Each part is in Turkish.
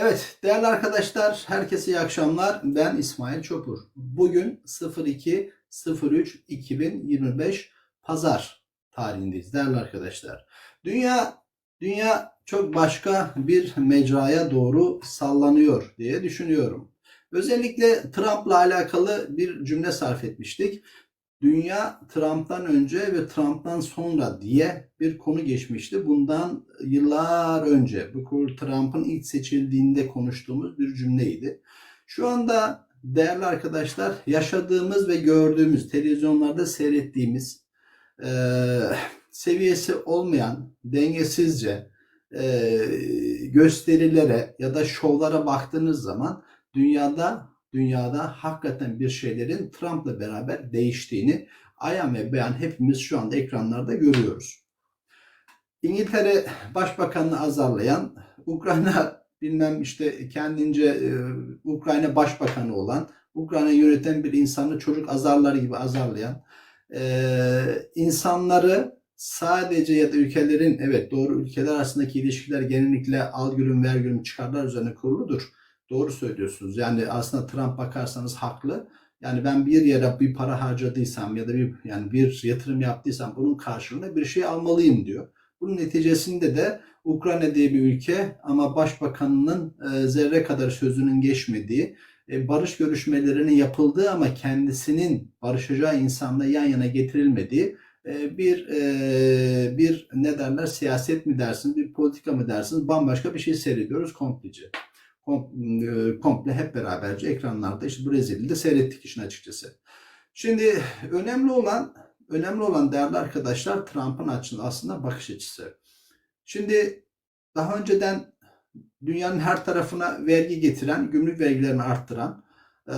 Evet değerli arkadaşlar herkese iyi akşamlar. Ben İsmail Çopur. Bugün 02 03 2025 Pazar tarihindeyiz değerli arkadaşlar. Dünya dünya çok başka bir mecraya doğru sallanıyor diye düşünüyorum. Özellikle Trump'la alakalı bir cümle sarf etmiştik. Dünya Trump'tan önce ve Trump'tan sonra diye bir konu geçmişti. Bundan yıllar önce bu Trump'ın ilk seçildiğinde konuştuğumuz bir cümleydi. Şu anda değerli arkadaşlar yaşadığımız ve gördüğümüz televizyonlarda seyrettiğimiz e, seviyesi olmayan dengesizce e, gösterilere ya da şovlara baktığınız zaman dünyada dünyada hakikaten bir şeylerin Trump'la beraber değiştiğini ayan ve beyan hepimiz şu anda ekranlarda görüyoruz. İngiltere Başbakanını azarlayan, Ukrayna bilmem işte kendince e, Ukrayna Başbakanı olan, Ukrayna yöneten bir insanı çocuk azarları gibi azarlayan, e, insanları sadece ya da ülkelerin evet doğru ülkeler arasındaki ilişkiler genellikle al gülüm ver gülüm çıkarlar üzerine kuruludur Doğru söylüyorsunuz. Yani aslında Trump bakarsanız haklı. Yani ben bir yere bir para harcadıysam ya da bir yani bir yatırım yaptıysam bunun karşılığında bir şey almalıyım diyor. Bunun neticesinde de Ukrayna diye bir ülke ama başbakanının e, zerre kadar sözünün geçmediği, e, barış görüşmelerinin yapıldığı ama kendisinin barışacağı insanla yan yana getirilmediği e, bir bir ne derler siyaset mi dersiniz, bir politika mı dersiniz bambaşka bir şey seyrediyoruz komplice. E, komple hep beraberce ekranlarda işte de seyrettik işin açıkçası. Şimdi önemli olan önemli olan değerli arkadaşlar Trump'ın aslında bakış açısı. Şimdi daha önceden dünyanın her tarafına vergi getiren, gümrük vergilerini arttıran e,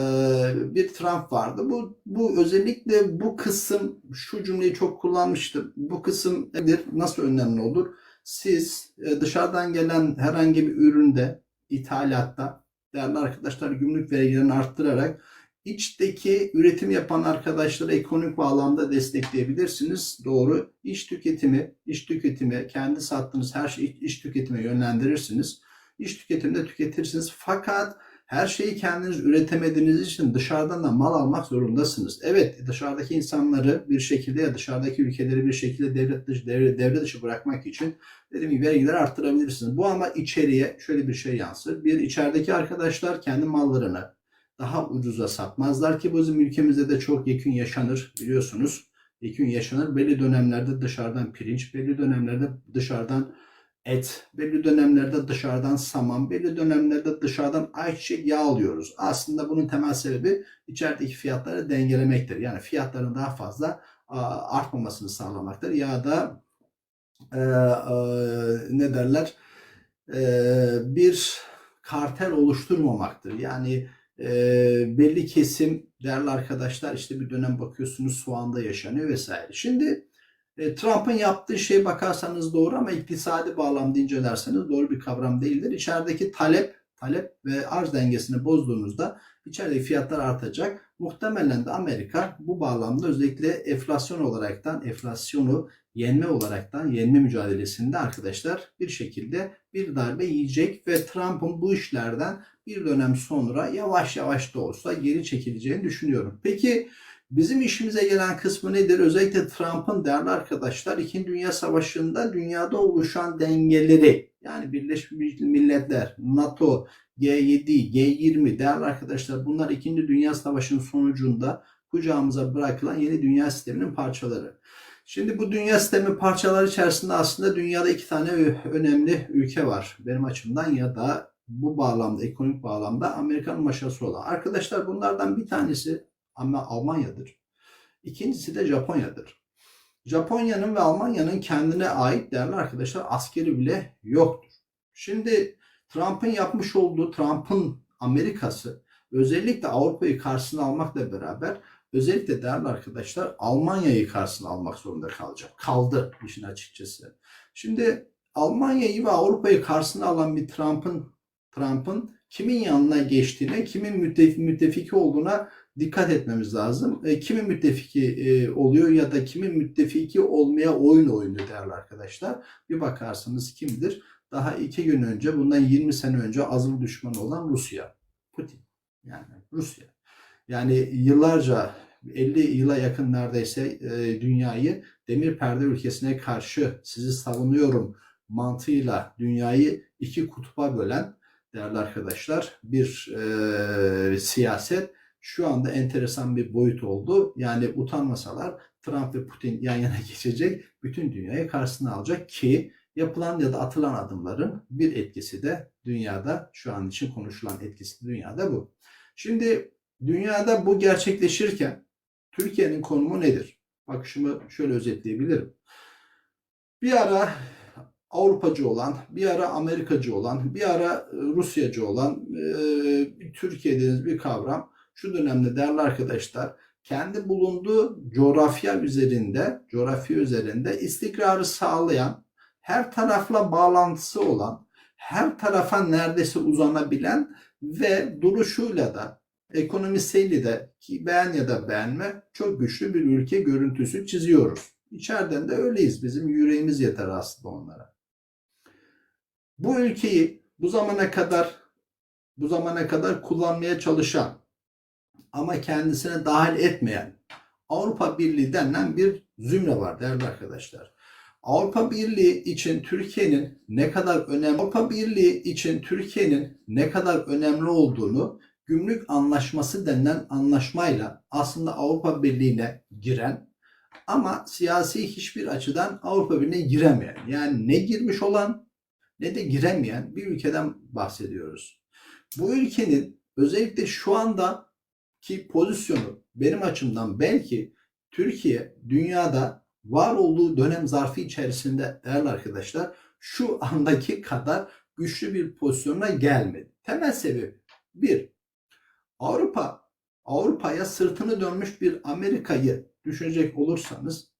bir Trump vardı. Bu, bu özellikle bu kısım, şu cümleyi çok kullanmıştım. Bu kısım nedir? Nasıl önemli olur? Siz e, dışarıdan gelen herhangi bir üründe ithalatta değerli arkadaşlar gümrük vergilerini arttırarak içteki üretim yapan arkadaşları ekonomik bağlamda destekleyebilirsiniz. Doğru. İş tüketimi, iş tüketimi, kendi sattığınız her şeyi iş tüketime yönlendirirsiniz. İş tüketimde tüketirsiniz. Fakat her şeyi kendiniz üretemediğiniz için dışarıdan da mal almak zorundasınız. Evet dışarıdaki insanları bir şekilde ya dışarıdaki ülkeleri bir şekilde devlet dışı, devre, devre dışı bırakmak için dediğim gibi vergileri arttırabilirsiniz. Bu ama içeriye şöyle bir şey yansır. Bir içerideki arkadaşlar kendi mallarını daha ucuza satmazlar ki bizim ülkemizde de çok yakın yaşanır biliyorsunuz. Yakın yaşanır. Belli dönemlerde dışarıdan pirinç, belli dönemlerde dışarıdan et, belli dönemlerde dışarıdan saman, belli dönemlerde dışarıdan ayçiçek yağ alıyoruz. Aslında bunun temel sebebi içerideki fiyatları dengelemektir. Yani fiyatların daha fazla artmamasını sağlamaktır. Ya da e, e, ne derler e, bir kartel oluşturmamaktır. Yani e, belli kesim değerli arkadaşlar işte bir dönem bakıyorsunuz soğanda yaşanıyor vesaire. Şimdi e, Trump'ın yaptığı şey bakarsanız doğru ama iktisadi bağlamda incelerseniz doğru bir kavram değildir. İçerideki talep, talep ve arz dengesini bozduğunuzda içerideki fiyatlar artacak. Muhtemelen de Amerika bu bağlamda özellikle enflasyon olaraktan, enflasyonu yenme olaraktan, yenme mücadelesinde arkadaşlar bir şekilde bir darbe yiyecek ve Trump'ın bu işlerden bir dönem sonra yavaş yavaş da olsa geri çekileceğini düşünüyorum. Peki Bizim işimize gelen kısmı nedir? Özellikle Trump'ın değerli arkadaşlar İkinci Dünya Savaşı'nda dünyada oluşan dengeleri yani Birleşmiş Milletler, NATO, G7, G20 değerli arkadaşlar bunlar İkinci Dünya Savaşı'nın sonucunda kucağımıza bırakılan yeni dünya sisteminin parçaları. Şimdi bu dünya sistemi parçaları içerisinde aslında dünyada iki tane önemli ülke var benim açımdan ya da bu bağlamda, ekonomik bağlamda Amerikan maşası olan. Arkadaşlar bunlardan bir tanesi ama Almanya'dır. İkincisi de Japonya'dır. Japonya'nın ve Almanya'nın kendine ait değerli arkadaşlar askeri bile yoktur. Şimdi Trump'ın yapmış olduğu Trump'ın Amerikası özellikle Avrupa'yı karşısına almakla beraber özellikle değerli arkadaşlar Almanya'yı karşısına almak zorunda kalacak. Kaldı işin açıkçası. Şimdi Almanya'yı ve Avrupa'yı karşısına alan bir Trump'ın Trump'ın kimin yanına geçtiğine, kimin müttefiki olduğuna dikkat etmemiz lazım. E, kimin müttefiki e, oluyor ya da kimin müttefiki olmaya oyun oynuyor değerli arkadaşlar. Bir bakarsanız kimdir? daha iki gün önce, bundan 20 sene önce azılı düşmanı olan Rusya. Putin. Yani Rusya. Yani yıllarca 50 yıla yakın neredeyse e, dünyayı demir perde ülkesine karşı sizi savunuyorum mantığıyla dünyayı iki kutba bölen değerli arkadaşlar bir e, siyaset şu anda enteresan bir boyut oldu. Yani utanmasalar Trump ve Putin yan yana geçecek, bütün dünyayı karşısına alacak ki yapılan ya da atılan adımların bir etkisi de dünyada şu an için konuşulan etkisi dünyada bu. Şimdi dünyada bu gerçekleşirken Türkiye'nin konumu nedir? Bakışımı şöyle özetleyebilirim. Bir ara Avrupacı olan, bir ara Amerikacı olan, bir ara Rusyacı olan e, Türkiye dediğiniz bir kavram şu dönemde değerli arkadaşlar kendi bulunduğu coğrafya üzerinde, coğrafya üzerinde istikrarı sağlayan, her tarafla bağlantısı olan, her tarafa neredeyse uzanabilen ve duruşuyla da ekonomisiyle de ki beğen ya da beğenme çok güçlü bir ülke görüntüsü çiziyoruz. İçeriden de öyleyiz. Bizim yüreğimiz yeter aslında onlara. Bu ülkeyi bu zamana kadar bu zamana kadar kullanmaya çalışan ama kendisine dahil etmeyen Avrupa Birliği denilen bir zümre var değerli arkadaşlar. Avrupa Birliği için Türkiye'nin ne kadar önemli Avrupa Birliği için Türkiye'nin ne kadar önemli olduğunu gümrük anlaşması denilen anlaşmayla aslında Avrupa Birliği'ne giren ama siyasi hiçbir açıdan Avrupa Birliği'ne giremeyen yani ne girmiş olan ne de giremeyen bir ülkeden bahsediyoruz. Bu ülkenin özellikle şu anda ki pozisyonu benim açımdan belki Türkiye dünyada var olduğu dönem zarfı içerisinde değerli arkadaşlar şu andaki kadar güçlü bir pozisyona gelmedi. Temel sebebi bir Avrupa Avrupa'ya sırtını dönmüş bir Amerika'yı düşünecek olursanız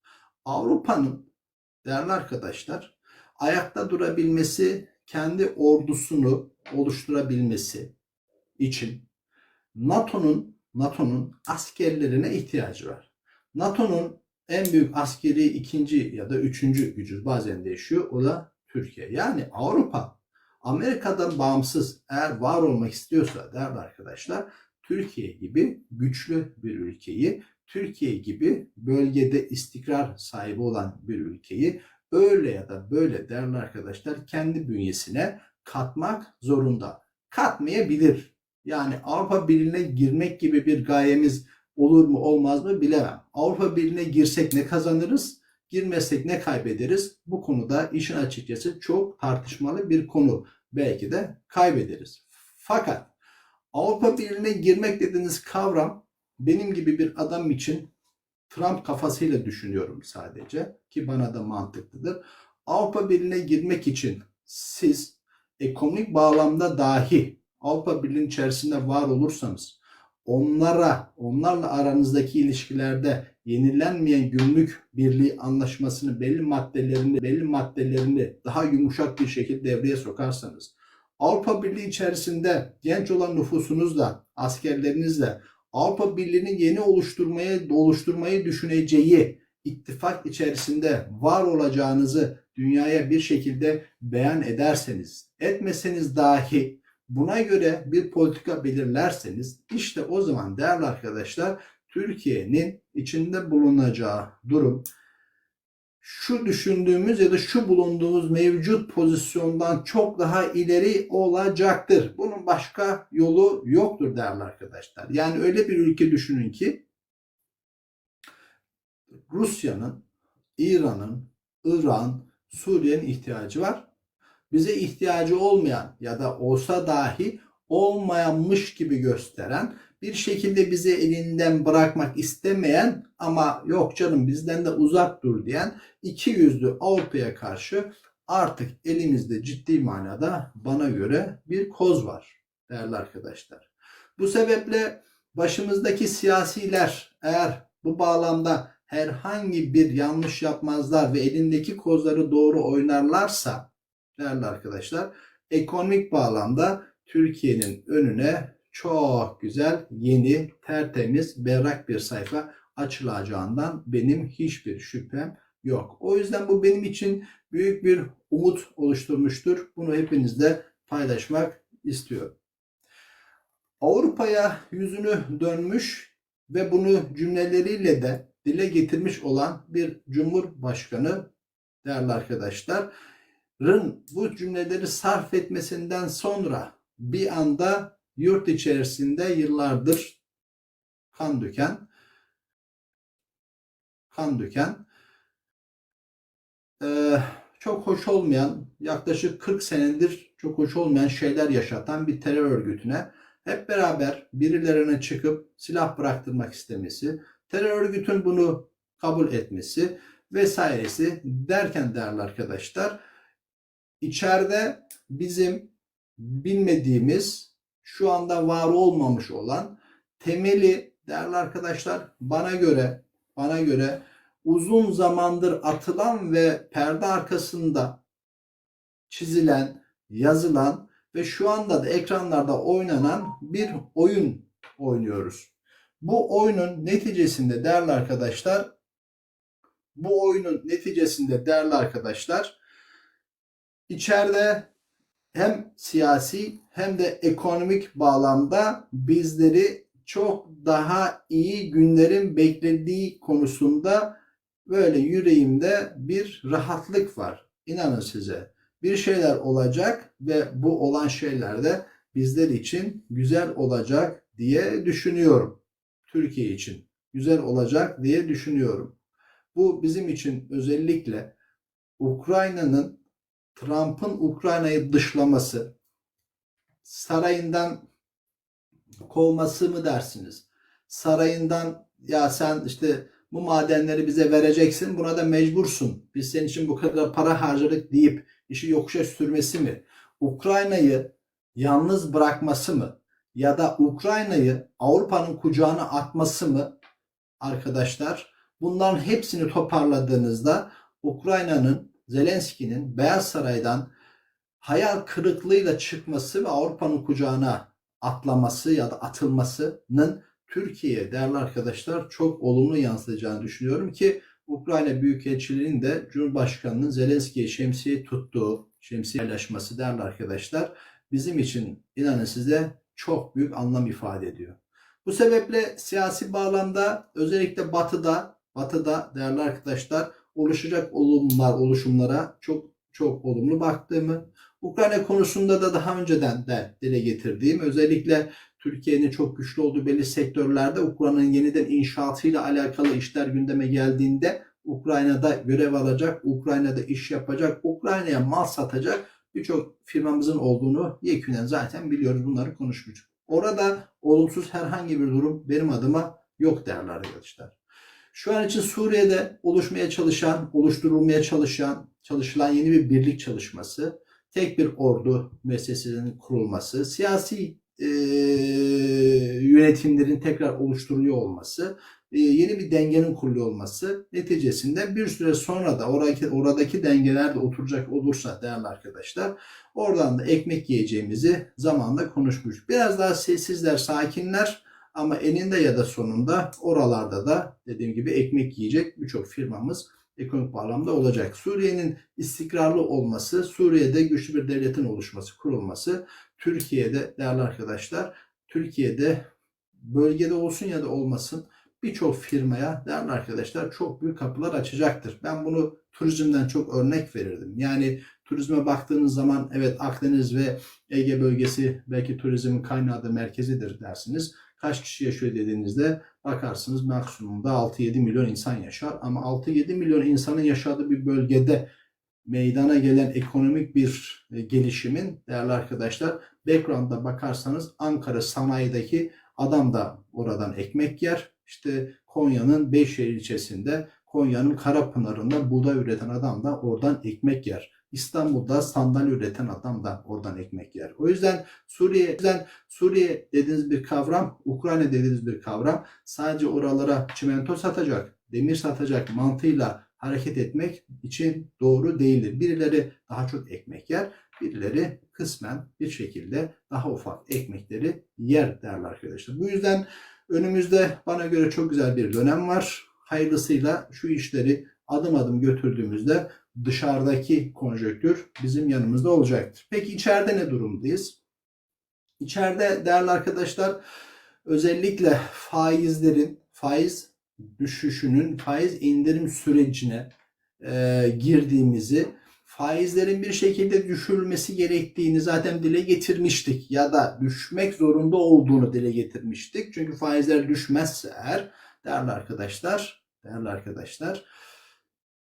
Avrupa'nın değerli arkadaşlar ayakta durabilmesi, kendi ordusunu oluşturabilmesi için NATO'nun NATO'nun askerlerine ihtiyacı var. NATO'nun en büyük askeri ikinci ya da üçüncü gücü bazen değişiyor. O da Türkiye. Yani Avrupa Amerika'dan bağımsız eğer var olmak istiyorsa değerli arkadaşlar Türkiye gibi güçlü bir ülkeyi, Türkiye gibi bölgede istikrar sahibi olan bir ülkeyi öyle ya da böyle değerli arkadaşlar kendi bünyesine katmak zorunda. Katmayabilir. Yani Avrupa Birliği'ne girmek gibi bir gayemiz olur mu olmaz mı bilemem. Avrupa Birliği'ne girsek ne kazanırız? Girmezsek ne kaybederiz? Bu konuda işin açıkçası çok tartışmalı bir konu. Belki de kaybederiz. Fakat Avrupa Birliği'ne girmek dediğiniz kavram benim gibi bir adam için Trump kafasıyla düşünüyorum sadece ki bana da mantıklıdır. Avrupa Birliği'ne girmek için siz ekonomik bağlamda dahi Avrupa Birliği içerisinde var olursanız onlara, onlarla aranızdaki ilişkilerde yenilenmeyen gümrük birliği anlaşmasını belli maddelerini, belli maddelerini daha yumuşak bir şekilde devreye sokarsanız Avrupa Birliği içerisinde genç olan nüfusunuzla, askerlerinizle Avrupa Birliği'nin yeni oluşturmaya oluşturmayı düşüneceği ittifak içerisinde var olacağınızı dünyaya bir şekilde beyan ederseniz, etmeseniz dahi buna göre bir politika belirlerseniz işte o zaman değerli arkadaşlar Türkiye'nin içinde bulunacağı durum şu düşündüğümüz ya da şu bulunduğumuz mevcut pozisyondan çok daha ileri olacaktır. Bunun başka yolu yoktur değerli arkadaşlar. Yani öyle bir ülke düşünün ki Rusya'nın, İran'ın, İran, Suriye'nin ihtiyacı var. Bize ihtiyacı olmayan ya da olsa dahi olmayanmış gibi gösteren bir şekilde bizi elinden bırakmak istemeyen ama yok canım bizden de uzak dur diyen iki yüzlü Avrupa'ya karşı artık elimizde ciddi manada bana göre bir koz var değerli arkadaşlar. Bu sebeple başımızdaki siyasiler eğer bu bağlamda herhangi bir yanlış yapmazlar ve elindeki kozları doğru oynarlarsa değerli arkadaşlar ekonomik bağlamda Türkiye'nin önüne çok güzel, yeni, tertemiz, berrak bir sayfa açılacağından benim hiçbir şüphem yok. O yüzden bu benim için büyük bir umut oluşturmuştur. Bunu hepinizle paylaşmak istiyorum. Avrupa'ya yüzünü dönmüş ve bunu cümleleriyle de dile getirmiş olan bir cumhurbaşkanı değerli arkadaşlar Rın bu cümleleri sarf etmesinden sonra bir anda yurt içerisinde yıllardır kan döken kan döken eee, çok hoş olmayan yaklaşık 40 senedir çok hoş olmayan şeyler yaşatan bir terör örgütüne hep beraber birilerine çıkıp silah bıraktırmak istemesi, terör örgütün bunu kabul etmesi vesairesi derken değerli arkadaşlar içeride bizim bilmediğimiz şu anda var olmamış olan temeli değerli arkadaşlar bana göre bana göre uzun zamandır atılan ve perde arkasında çizilen, yazılan ve şu anda da ekranlarda oynanan bir oyun oynuyoruz. Bu oyunun neticesinde değerli arkadaşlar bu oyunun neticesinde değerli arkadaşlar içeride hem siyasi hem de ekonomik bağlamda bizleri çok daha iyi günlerin beklediği konusunda böyle yüreğimde bir rahatlık var. İnanın size. Bir şeyler olacak ve bu olan şeyler de bizler için güzel olacak diye düşünüyorum. Türkiye için güzel olacak diye düşünüyorum. Bu bizim için özellikle Ukrayna'nın Trump'ın Ukrayna'yı dışlaması, sarayından kovması mı dersiniz? Sarayından ya sen işte bu madenleri bize vereceksin buna da mecbursun. Biz senin için bu kadar para harcadık deyip işi yokuşa sürmesi mi? Ukrayna'yı yalnız bırakması mı? Ya da Ukrayna'yı Avrupa'nın kucağına atması mı? Arkadaşlar bunların hepsini toparladığınızda Ukrayna'nın Zelenski'nin Beyaz Saray'dan hayal kırıklığıyla çıkması ve Avrupa'nın kucağına atlaması ya da atılmasının Türkiye'ye değerli arkadaşlar çok olumlu yansıyacağını düşünüyorum ki Ukrayna Büyükelçiliği'nin de Cumhurbaşkanı'nın Zelenski'ye şemsiye tuttuğu, şemsiye paylaşması değerli arkadaşlar bizim için inanın size çok büyük anlam ifade ediyor. Bu sebeple siyasi bağlamda özellikle batıda, batıda değerli arkadaşlar oluşacak olumlar, oluşumlara çok çok olumlu baktığımı, Ukrayna konusunda da daha önceden de dile getirdiğim, özellikle Türkiye'nin çok güçlü olduğu belli sektörlerde Ukrayna'nın yeniden inşaatıyla alakalı işler gündeme geldiğinde Ukrayna'da görev alacak, Ukrayna'da iş yapacak, Ukrayna'ya mal satacak birçok firmamızın olduğunu yekünen zaten biliyoruz. Bunları konuşmuştuk. Orada olumsuz herhangi bir durum benim adıma yok değerli arkadaşlar. Şu an için Suriye'de oluşmaya çalışan, oluşturulmaya çalışan, çalışılan yeni bir birlik çalışması, tek bir ordu müessesesinin kurulması, siyasi e, yönetimlerin tekrar oluşturuluyor olması, e, yeni bir dengenin kuruluyor olması neticesinde bir süre sonra da oradaki, oradaki dengeler de oturacak olursa değerli arkadaşlar oradan da ekmek yiyeceğimizi zamanla konuşmuş. Biraz daha sessizler, sakinler ama eninde ya da sonunda oralarda da dediğim gibi ekmek yiyecek birçok firmamız ekonomik bağlamda olacak. Suriye'nin istikrarlı olması, Suriye'de güçlü bir devletin oluşması, kurulması, Türkiye'de değerli arkadaşlar, Türkiye'de bölgede olsun ya da olmasın birçok firmaya değerli arkadaşlar çok büyük kapılar açacaktır. Ben bunu turizmden çok örnek verirdim. Yani turizme baktığınız zaman evet Akdeniz ve Ege bölgesi belki turizmin kaynağı da merkezidir dersiniz. Kaç kişi yaşıyor dediğinizde bakarsınız maksimumda 6-7 milyon insan yaşar. Ama 6-7 milyon insanın yaşadığı bir bölgede meydana gelen ekonomik bir e, gelişimin değerli arkadaşlar background'a bakarsanız Ankara sanayideki adam da oradan ekmek yer. İşte Konya'nın Beyşehir ilçesinde Konya'nın Karapınar'ında buğday üreten adam da oradan ekmek yer. İstanbul'da sandalye üreten adam da oradan ekmek yer. O yüzden Suriye, yüzden Suriye dediğiniz bir kavram, Ukrayna dediğiniz bir kavram sadece oralara çimento satacak, demir satacak mantığıyla hareket etmek için doğru değildir. Birileri daha çok ekmek yer, birileri kısmen bir şekilde daha ufak ekmekleri yer değerli arkadaşlar. Bu yüzden önümüzde bana göre çok güzel bir dönem var. Hayırlısıyla şu işleri adım adım götürdüğümüzde dışarıdaki konjöktür bizim yanımızda olacaktır. Peki içeride ne durumdayız? İçeride değerli arkadaşlar özellikle faizlerin faiz düşüşünün faiz indirim sürecine e, girdiğimizi faizlerin bir şekilde düşürülmesi gerektiğini zaten dile getirmiştik ya da düşmek zorunda olduğunu dile getirmiştik. Çünkü faizler düşmezse eğer değerli arkadaşlar, değerli arkadaşlar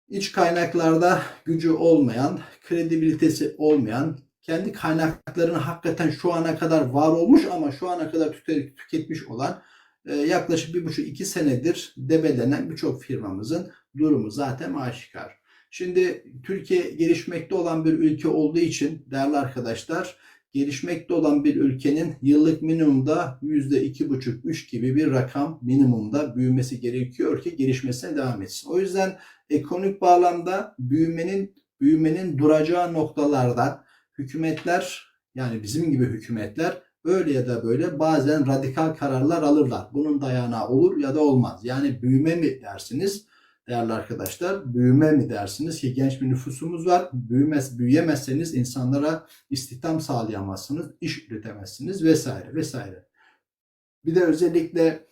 iç kaynaklarda gücü olmayan, kredibilitesi olmayan, kendi kaynaklarını hakikaten şu ana kadar var olmuş ama şu ana kadar tüketmiş olan e, yaklaşık bir buçuk iki senedir debelenen birçok firmamızın durumu zaten aşikar. Şimdi Türkiye gelişmekte olan bir ülke olduğu için değerli arkadaşlar gelişmekte olan bir ülkenin yıllık minimumda %2,5-3 gibi bir rakam minimumda büyümesi gerekiyor ki gelişmesine devam etsin. O yüzden ekonomik bağlamda büyümenin büyümenin duracağı noktalarda hükümetler yani bizim gibi hükümetler öyle ya da böyle bazen radikal kararlar alırlar. Bunun dayanağı olur ya da olmaz. Yani büyüme mi dersiniz? Değerli arkadaşlar. Büyüme mi dersiniz ki genç bir nüfusumuz var. Büyümez, büyüyemezseniz insanlara istihdam sağlayamazsınız, iş üretemezsiniz vesaire vesaire. Bir de özellikle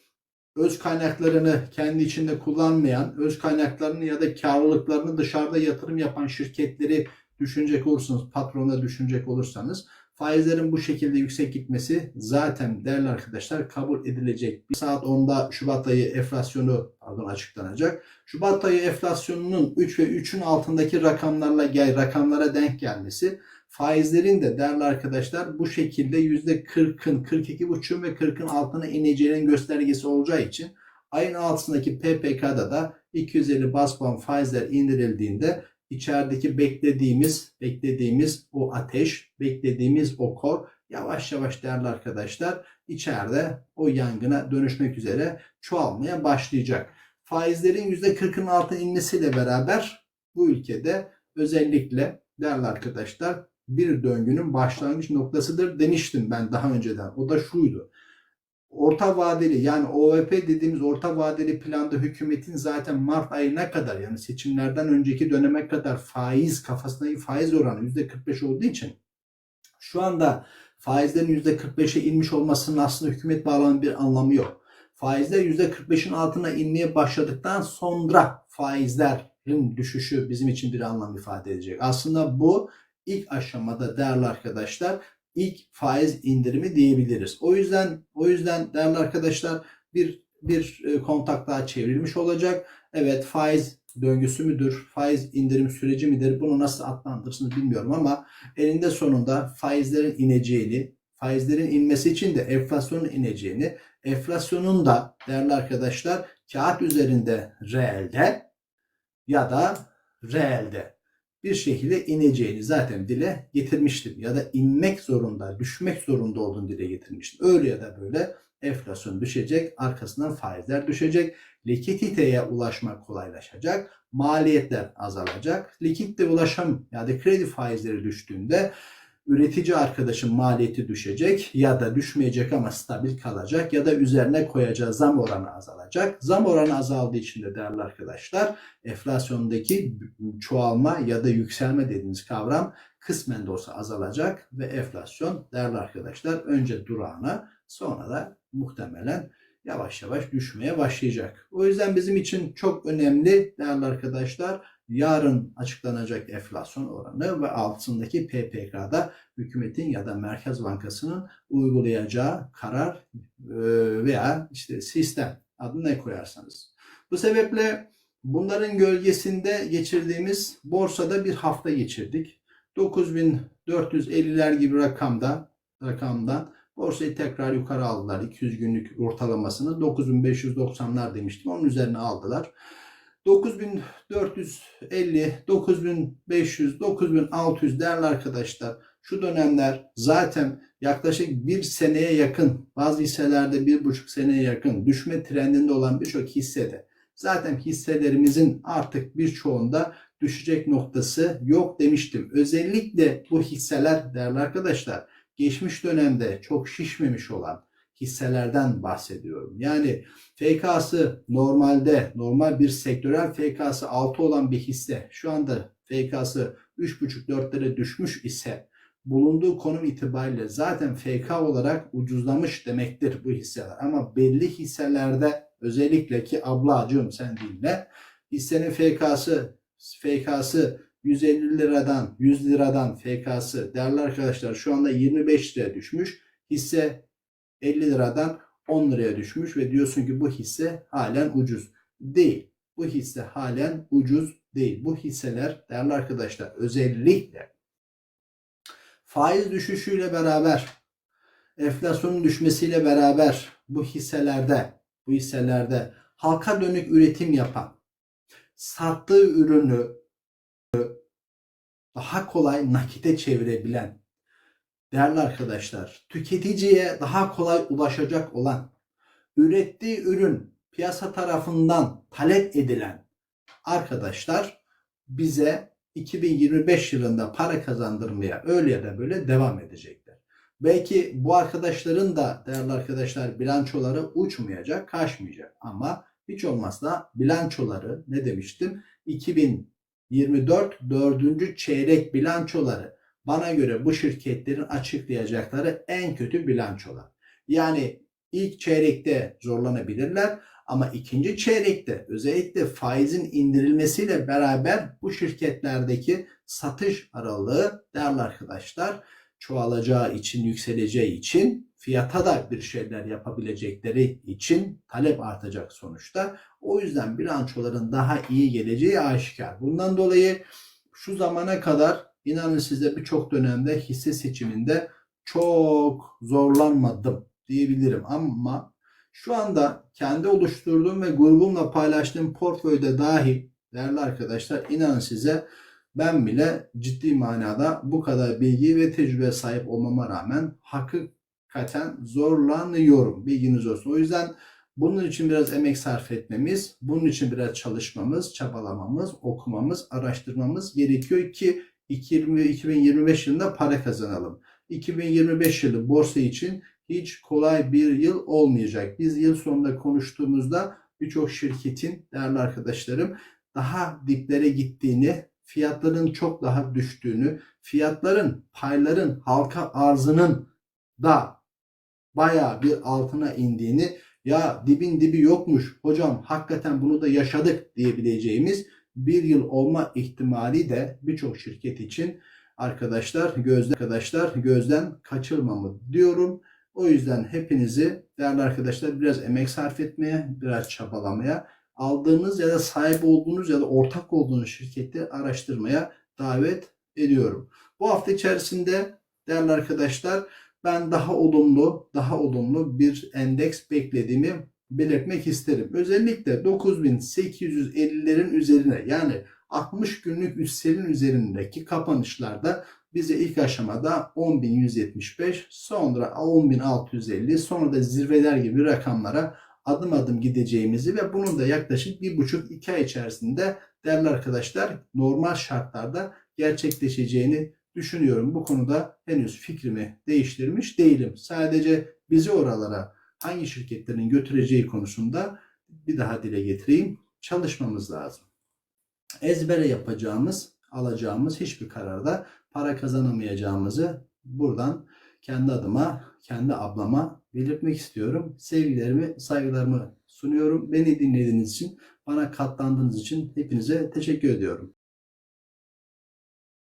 öz kaynaklarını kendi içinde kullanmayan, öz kaynaklarını ya da karlılıklarını dışarıda yatırım yapan şirketleri düşünecek olursanız, patrona düşünecek olursanız faizlerin bu şekilde yüksek gitmesi zaten değerli arkadaşlar kabul edilecek. Bir saat 10'da Şubat ayı enflasyonu pardon açıklanacak. Şubat ayı enflasyonunun 3 ve 3'ün altındaki rakamlarla gel rakamlara denk gelmesi faizlerin de değerli arkadaşlar bu şekilde %40'ın, 42,5'ün ve 40'ın altına ineceğinin göstergesi olacağı için ayın altındaki PPK'da da 250 bas puan faizler indirildiğinde içerideki beklediğimiz beklediğimiz o ateş, beklediğimiz o kor yavaş yavaş değerli arkadaşlar içeride o yangına dönüşmek üzere çoğalmaya başlayacak. Faizlerin %40'ın altına inmesiyle beraber bu ülkede özellikle değerli arkadaşlar bir döngünün başlangıç noktasıdır demiştim ben daha önceden. O da şuydu orta vadeli yani OVP dediğimiz orta vadeli planda hükümetin zaten Mart ayına kadar yani seçimlerden önceki döneme kadar faiz kafasındaki faiz oranı %45 olduğu için şu anda faizlerin %45'e inmiş olmasının aslında hükümet bağlanan bir anlamı yok. Faizler %45'in altına inmeye başladıktan sonra faizlerin düşüşü bizim için bir anlam ifade edecek. Aslında bu ilk aşamada değerli arkadaşlar ilk faiz indirimi diyebiliriz. O yüzden o yüzden değerli arkadaşlar bir bir e, kontak daha çevrilmiş olacak. Evet faiz döngüsü müdür? Faiz indirim süreci midir? Bunu nasıl adlandırırsınız bilmiyorum ama eninde sonunda faizlerin ineceğini, faizlerin inmesi için de enflasyonun ineceğini, enflasyonun da değerli arkadaşlar kağıt üzerinde reelde ya da reelde bir şekilde ineceğini zaten dile getirmiştim. Ya da inmek zorunda, düşmek zorunda olduğunu dile getirmiştim. Öyle ya da böyle enflasyon düşecek, arkasından faizler düşecek, likiditeye ulaşmak kolaylaşacak, maliyetler azalacak. Likitte ulaşım ya da kredi faizleri düştüğünde üretici arkadaşın maliyeti düşecek ya da düşmeyecek ama stabil kalacak ya da üzerine koyacağı zam oranı azalacak. Zam oranı azaldığı için de değerli arkadaşlar enflasyondaki çoğalma ya da yükselme dediğimiz kavram kısmen de olsa azalacak ve enflasyon değerli arkadaşlar önce durağına sonra da muhtemelen yavaş yavaş düşmeye başlayacak. O yüzden bizim için çok önemli değerli arkadaşlar yarın açıklanacak enflasyon oranı ve altındaki PPK'da hükümetin ya da Merkez Bankası'nın uygulayacağı karar e, veya işte sistem adını ne koyarsanız. Bu sebeple bunların gölgesinde geçirdiğimiz borsada bir hafta geçirdik. 9450'ler gibi rakamda rakamdan borsayı tekrar yukarı aldılar. 200 günlük ortalamasını 9590'lar demiştim. Onun üzerine aldılar. 9450, 9500, 9600 değerli arkadaşlar şu dönemler zaten yaklaşık bir seneye yakın bazı hisselerde bir buçuk seneye yakın düşme trendinde olan birçok hissede zaten hisselerimizin artık birçoğunda düşecek noktası yok demiştim. Özellikle bu hisseler değerli arkadaşlar geçmiş dönemde çok şişmemiş olan hisselerden bahsediyorum. Yani FK'sı normalde normal bir sektörel FK'sı 6 olan bir hisse şu anda FK'sı 3,5-4'lere düşmüş ise bulunduğu konum itibariyle zaten FK olarak ucuzlamış demektir bu hisseler. Ama belli hisselerde özellikle ki ablacığım sen dinle hissenin FK'sı FK'sı 150 liradan 100 liradan FK'sı değerli arkadaşlar şu anda 25 liraya düşmüş. Hisse 50 liradan 10 liraya düşmüş ve diyorsun ki bu hisse halen ucuz. Değil. Bu hisse halen ucuz değil. Bu hisseler değerli arkadaşlar özellikle faiz düşüşüyle beraber enflasyonun düşmesiyle beraber bu hisselerde bu hisselerde halka dönük üretim yapan sattığı ürünü daha kolay nakite çevirebilen değerli arkadaşlar tüketiciye daha kolay ulaşacak olan ürettiği ürün piyasa tarafından talep edilen arkadaşlar bize 2025 yılında para kazandırmaya öyle ya da böyle devam edecekler. Belki bu arkadaşların da değerli arkadaşlar bilançoları uçmayacak, kaçmayacak ama hiç olmazsa bilançoları ne demiştim? 2024 dördüncü çeyrek bilançoları bana göre bu şirketlerin açıklayacakları en kötü bilançolar. Yani ilk çeyrekte zorlanabilirler ama ikinci çeyrekte özellikle faizin indirilmesiyle beraber bu şirketlerdeki satış aralığı değerli arkadaşlar çoğalacağı için, yükseleceği için fiyata da bir şeyler yapabilecekleri için talep artacak sonuçta. O yüzden bilançoların daha iyi geleceği aşikar. Bundan dolayı şu zamana kadar inanın size birçok dönemde hisse seçiminde çok zorlanmadım diyebilirim ama şu anda kendi oluşturduğum ve grubumla paylaştığım portföyde dahi değerli arkadaşlar inanın size ben bile ciddi manada bu kadar bilgi ve tecrübe sahip olmama rağmen hakikaten zorlanıyorum. Bilginiz olsun. O yüzden bunun için biraz emek sarf etmemiz, bunun için biraz çalışmamız, çabalamamız, okumamız, araştırmamız gerekiyor ki 2025 yılında para kazanalım. 2025 yılı borsa için hiç kolay bir yıl olmayacak. Biz yıl sonunda konuştuğumuzda birçok şirketin değerli arkadaşlarım daha diplere gittiğini, fiyatların çok daha düştüğünü, fiyatların, payların, halka arzının da bayağı bir altına indiğini, ya dibin dibi yokmuş hocam hakikaten bunu da yaşadık diyebileceğimiz bir yıl olma ihtimali de birçok şirket için arkadaşlar gözden arkadaşlar gözden kaçırmamı diyorum. O yüzden hepinizi değerli arkadaşlar biraz emek sarf etmeye, biraz çabalamaya, aldığınız ya da sahip olduğunuz ya da ortak olduğunuz şirketi araştırmaya davet ediyorum. Bu hafta içerisinde değerli arkadaşlar ben daha olumlu, daha olumlu bir endeks beklediğimi belirtmek isterim. Özellikle 9850'lerin üzerine yani 60 günlük üstelin üzerindeki kapanışlarda bize ilk aşamada 10.175 sonra 10.650 sonra da zirveler gibi rakamlara adım adım gideceğimizi ve bunun da yaklaşık bir buçuk iki ay içerisinde değerli arkadaşlar normal şartlarda gerçekleşeceğini düşünüyorum. Bu konuda henüz fikrimi değiştirmiş değilim. Sadece bizi oralara hangi şirketlerin götüreceği konusunda bir daha dile getireyim. Çalışmamız lazım. Ezbere yapacağımız, alacağımız hiçbir kararda para kazanamayacağımızı buradan kendi adıma, kendi ablama belirtmek istiyorum. Sevgilerimi, saygılarımı sunuyorum. Beni dinlediğiniz için, bana katlandığınız için hepinize teşekkür ediyorum.